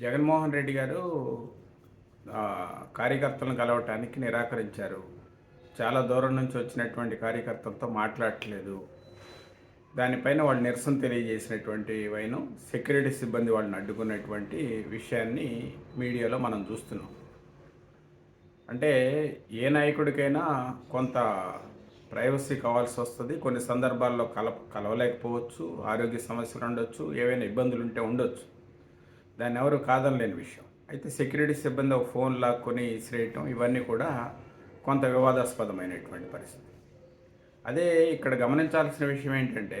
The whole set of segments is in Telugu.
జగన్మోహన్ రెడ్డి గారు కార్యకర్తలను కలవటానికి నిరాకరించారు. చాలా దూరం నుంచి వచ్చినటువంటి కార్యకర్తలతో మాట్లాడట్లేదు. దానిపైన వాళ్ళు నిరసన తెలియజేసినటువంటి వైను సెక్యూరిటీ సిబ్బంది వాళ్ళని అడ్డుకున్నటువంటి విషయాన్ని మీడియాలో మనం చూస్తున్నాం. అంటే ఏ నాయకుడికైనా కొంత ప్రైవసీ కావాల్సి వస్తుంది. కొన్ని సందర్భాల్లో కల కలవలేకపోవచ్చు. ఆరోగ్య సమస్యలు ఉండొచ్చు. ఏవైనా ఇబ్బందులు ఉంటే ఉండొచ్చు. దాన్ని ఎవరు కాదనలేని విషయం. అయితే సెక్యూరిటీ సిబ్బంది ఒక ఫోన్ లాక్కొని ఇసిరేయటం ఇవన్నీ కూడా కొంత వివాదాస్పదమైనటువంటి పరిస్థితి. అదే ఇక్కడ గమనించాల్సిన విషయం ఏంటంటే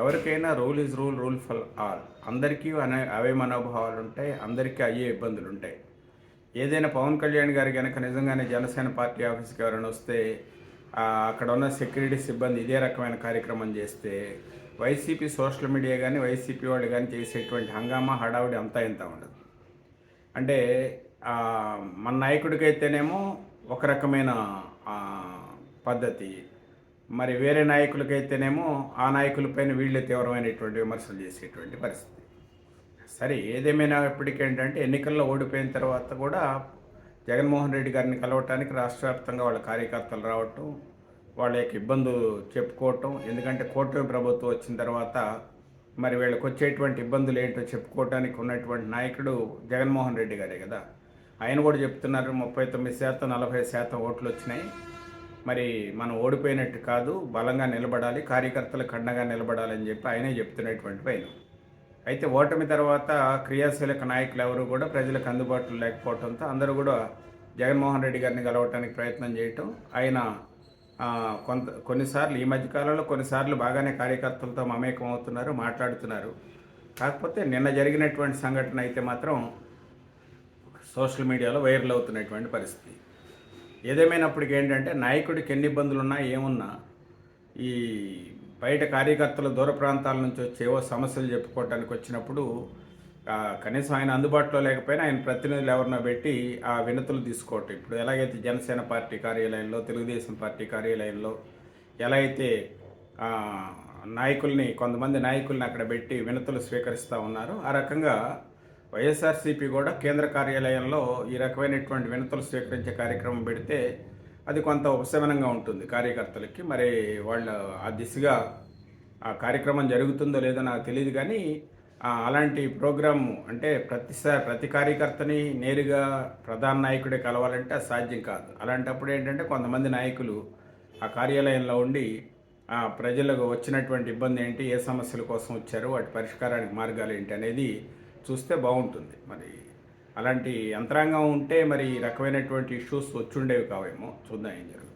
ఎవరికైనా rule is rule rule for all. అందరికీ అనే అవే మనోభావాలు ఉంటాయి అందరికీ అయ్యే ఇబ్బందులు ఉంటాయి. ఏదైనా పవన్ కళ్యాణ్ గారు కనుక నిజంగానే జనసేన పార్టీ ఆఫీస్కి ఎవరైనా వస్తే అక్కడ ఉన్న సెక్యూరిటీ సిబ్బంది ఇదే రకమైన కార్యక్రమం చేస్తే వైసీపీ సోషల్ మీడియా కానీ వైసీపీ వాళ్ళు కానీ చేసేటువంటి హంగామా హడావుడి అంతా ఇంత ఉండదు. అంటే మన నాయకుడికైతేనేమో ఒక రకమైన పద్ధతి. మరి వేరే నాయకులకైతేనేమో ఆ నాయకులపైన వీళ్ళే తీవ్రమైనటువంటి విమర్శలు చేసేటువంటి పరిస్థితి. సరే ఏదేమైనా ఇప్పటికేంటంటే ఎన్నికల్లో ఓడిపోయిన తర్వాత కూడా జగన్మోహన్ రెడ్డి గారిని కలవటానికి రాష్ట్ర వ్యాప్తంగా వాళ్ళ కార్యకర్తలు రావటం వాళ్ళ యొక్క ఇబ్బందులు చెప్పుకోవటం ఎందుకంటే కూటమి ప్రభుత్వం వచ్చిన తర్వాత మరి వీళ్ళకి వచ్చేటువంటి ఇబ్బందులు ఏంటో చెప్పుకోవటానికి ఉన్నటువంటి నాయకుడు జగన్మోహన్ రెడ్డి గారే కదా. ఆయన కూడా చెప్తున్నారు ముప్పై తొమ్మిది శాతం నలభై శాతం ఓట్లు వచ్చినాయి. మరి మనం ఓడిపోయినట్టు కాదు బలంగా నిలబడాలి కార్యకర్తలు కండగా నిలబడాలని చెప్పి ఆయనే చెప్తున్నటువంటి పైన. అయితే ఓటమి తర్వాత క్రియాశీలక నాయకులు ఎవరు కూడా ప్రజలకు అందుబాటులో లేకపోవడంతో అందరూ కూడా జగన్మోహన్ రెడ్డి గారిని కలవటానికి ప్రయత్నం చేయటం. ఆయన కొంత కొన్నిసార్లు ఈ మధ్యకాలంలో కొన్నిసార్లు బాగానే కార్యకర్తలతో మమేకం అవుతున్నారు మాట్లాడుతున్నారు. కాకపోతే నిన్న జరిగినటువంటి సంఘటన అయితే మాత్రం సోషల్ మీడియాలో వైరల్ అవుతున్నటువంటి పరిస్థితి. ఏదేమైనప్పటికీ ఏంటంటే నాయకుడికి ఎన్ని ఇబ్బందులు ఉన్నా ఏమున్నా ఈ బయట కార్యకర్తలు దూర ప్రాంతాల నుంచి వచ్చేవో సమస్యలు చెప్పుకోవటానికి వచ్చినప్పుడు కనీసం ఆయన అందుబాటులో లేకపోయినా ఆయన ప్రతినిధులు ఎవరినో పెట్టి ఆ వినతులు తీసుకోవటం. ఇప్పుడు ఎలాగైతే జనసేన పార్టీ కార్యాలయంలో తెలుగుదేశం పార్టీ కార్యాలయంలో ఎలా అయితే నాయకుల్ని కొంతమంది నాయకుల్ని అక్కడ పెట్టి వినతులు స్వీకరిస్తూ ఉన్నారు ఆ రకంగా వైఎస్ఆర్సీపీ కూడా కేంద్ర కార్యాలయంలో ఈ రకమైనటువంటి వినతులు స్వీకరించే కార్యక్రమం పెడితే అది కొంత ఉపశమనంగా ఉంటుంది కార్యకర్తలకి. మరి వాళ్ళు ఆ దిశగా ఆ కార్యక్రమం జరుగుతుందో లేదో నాకు తెలియదు కానీ అలాంటి ప్రోగ్రాము అంటే ప్రతిసారి ప్రతి కార్యకర్తని నేరుగా ప్రధాన నాయకుడే కలవాలంటే అది సాధ్యం కాదు. అలాంటప్పుడు ఏంటంటే కొంతమంది నాయకులు ఆ కార్యాలయంలో ఉండి ప్రజలకు వచ్చినటువంటి ఇబ్బంది ఏంటి ఏ సమస్యల కోసం వచ్చారు వాటి పరిష్కారానికి మార్గాలు ఏంటి అనేది చూస్తే బాగుంటుంది. మరి అలాంటి యంత్రాంగం ఉంటే మరి ఈ రకమైనటువంటి ఇష్యూస్ వచ్చుండేవి కావేమో చూద్దాం ఏం జరుగుతుంది.